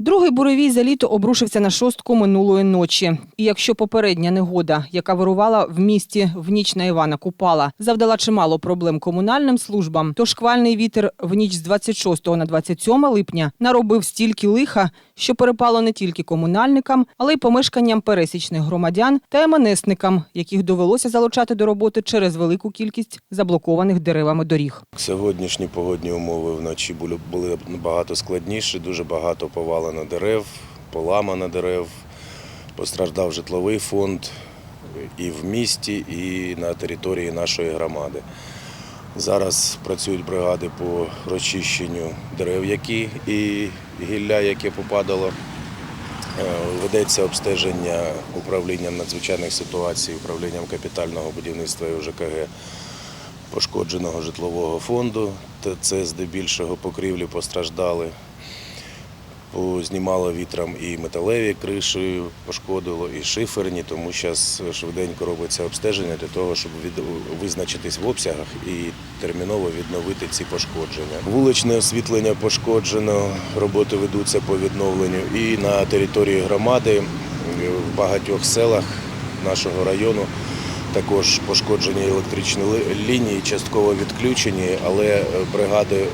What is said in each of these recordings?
Другий буревій за літо обрушився на шостку минулої ночі. І якщо попередня негода, яка вирувала в місті в ніч на Івана Купала, завдала чимало проблем комунальним службам, то шквальний вітер в ніч з 26 на 27 липня наробив стільки лиха, що перепало не тільки комунальникам, але й помешканням пересічних громадян та МНСникам, яких довелося залучати до роботи через велику кількість заблокованих деревами доріг. Сьогоднішні погодні умови вночі були, набагато складніші, дуже багато повалено дерев, поламано дерев, постраждав житловий фонд і в місті, і на території нашої громади. Зараз працюють бригади по розчищенню дерев, які і гілля, яке попадало. Е, Ведеться обстеження управлінням надзвичайних ситуацій, управлінням капітального будівництва і УЖКГ пошкодженого житлового фонду. Це здебільшого покрівлі постраждали. Знімало вітром і металеві криші, пошкодило, і шиферні, тому зараз швиденько робиться обстеження для того, щоб від... визначитись в обсягах і терміново відновити ці пошкодження. Вуличне освітлення пошкоджено, роботи ведуться по відновленню. І на території громади в багатьох селах нашого району також пошкоджені електричні лінії, частково відключені, але е, бригади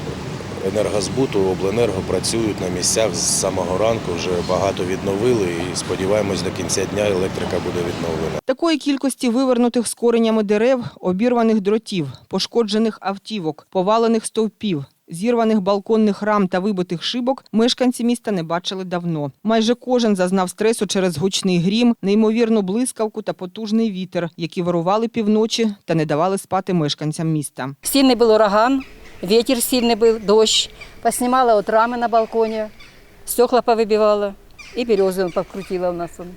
енергозбуту, обленерго працюють на місцях з самого ранку. Вже багато відновили і сподіваємось, до кінця дня електрика буде відновлена. Такої кількості вивернутих з коренями дерев, обірваних дротів, пошкоджених автівок, повалених стовпів, зірваних балконних рам та вибитих шибок мешканці міста не бачили давно. Майже кожен зазнав стресу через гучний грім, неймовірну блискавку та потужний вітер, які вирували півночі та не давали спати мешканцям міста. Сильный был ураган, ветер сильный был, дождь. Поснимала вот рамы на балконе, стекла повыбивала и березы покрутила у нас. он.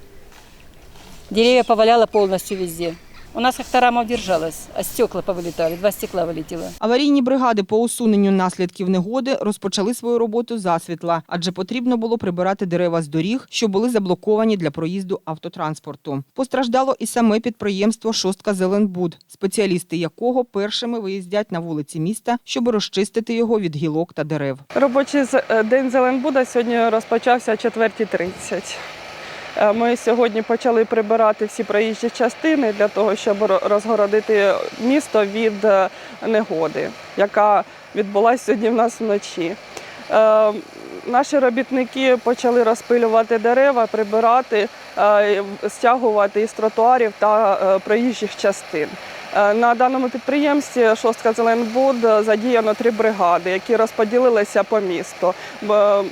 Деревья поваляла полностью везде. У нас как-то рама удержалась, а стекла повылетали, два стекла вылетело. Аварійні бригади по усуненню наслідків негоди розпочали свою роботу засвітла, адже потрібно було прибирати дерева з доріг, що були заблоковані для проїзду автотранспорту. Постраждало і саме підприємство Шостка Зеленбуд, спеціалісти якого першими виїздять на вулиці міста, щоб розчистити його від гілок та дерев. Робочий з- е, день Зеленбуда сьогодні розпочався о 4.30. Е, Ми сьогодні почали прибирати всі проїжджі частини для того, щоб розгородити місто від е, негоди, яка відбулася сьогодні в нас вночі. Е, Наші робітники почали розпилювати дерева, прибирати, стягувати із тротуарів та проїжджих частин. Е, На даному підприємстві Шостка Зеленбуд задіяно три бригади, які розподілилися по місту. Е,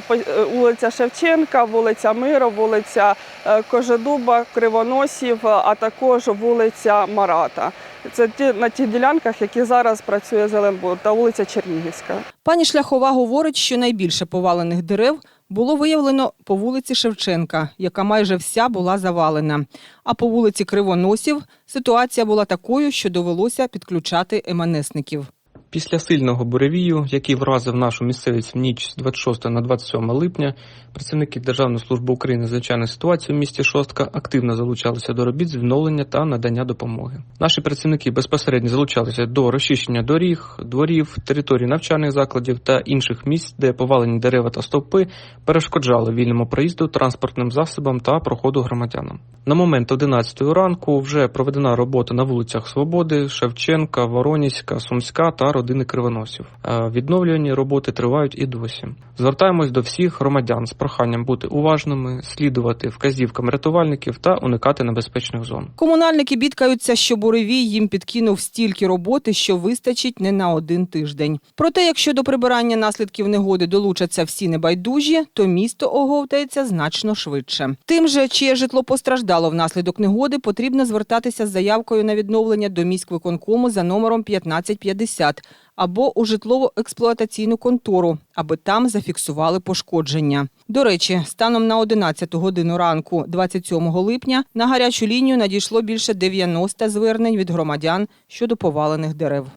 Вулиця Шевченка, вулиця Миру, вулиця е, Кожедуба, Кривоносів, а також вулиця Марата. Це ті на тих ділянках, які зараз працює Зеленбуд, та вулиця Чернігівська. Пані Шляхова говорить, що найбільше повалених дерев було виявлено по вулиці Шевченка, яка майже вся була завалена. А по вулиці Кривоносів ситуація була такою, що довелося підключати МНСників. Після сильного буревію, який вразив нашу місцевість в ніч з 26 на 27 липня, працівники Державної служби України з надзвичайних ситуацій в місті Шостка активно залучалися до робіт з відновлення та надання допомоги. Наші працівники безпосередньо залучалися до розчищення доріг, дворів, територій навчальних закладів та інших місць, де повалені дерева та стовпи перешкоджали вільному проїзду транспортним засобам та проходу громадянам. На момент 11 ранку вже проведена робота на вулицях Свободи, Шевченка, Воронізька, Сумська та родини Кривоносів. Е, Відновлювані роботи тривають і досі. Звертаємось до всіх громадян з проханням бути уважними, слідувати вказівкам рятувальників та уникати небезпечних зон. Комунальники бідкаються, що буревій їм підкинув стільки роботи, що вистачить не на один тиждень. Проте, якщо до прибирання наслідків негоди долучаться всі небайдужі, то місто оговтається значно швидше. Тим же, чиє житло постраждало внаслідок негоди, потрібно звертатися з заявкою на відновлення до міськвиконкому за номером 1550 або у житлово-експлуатаційну контору, аби там зафіксували пошкодження. До речі, станом на 11 годину ранку, 27 липня, на гарячу лінію надійшло більше 90 звернень від громадян щодо повалених дерев.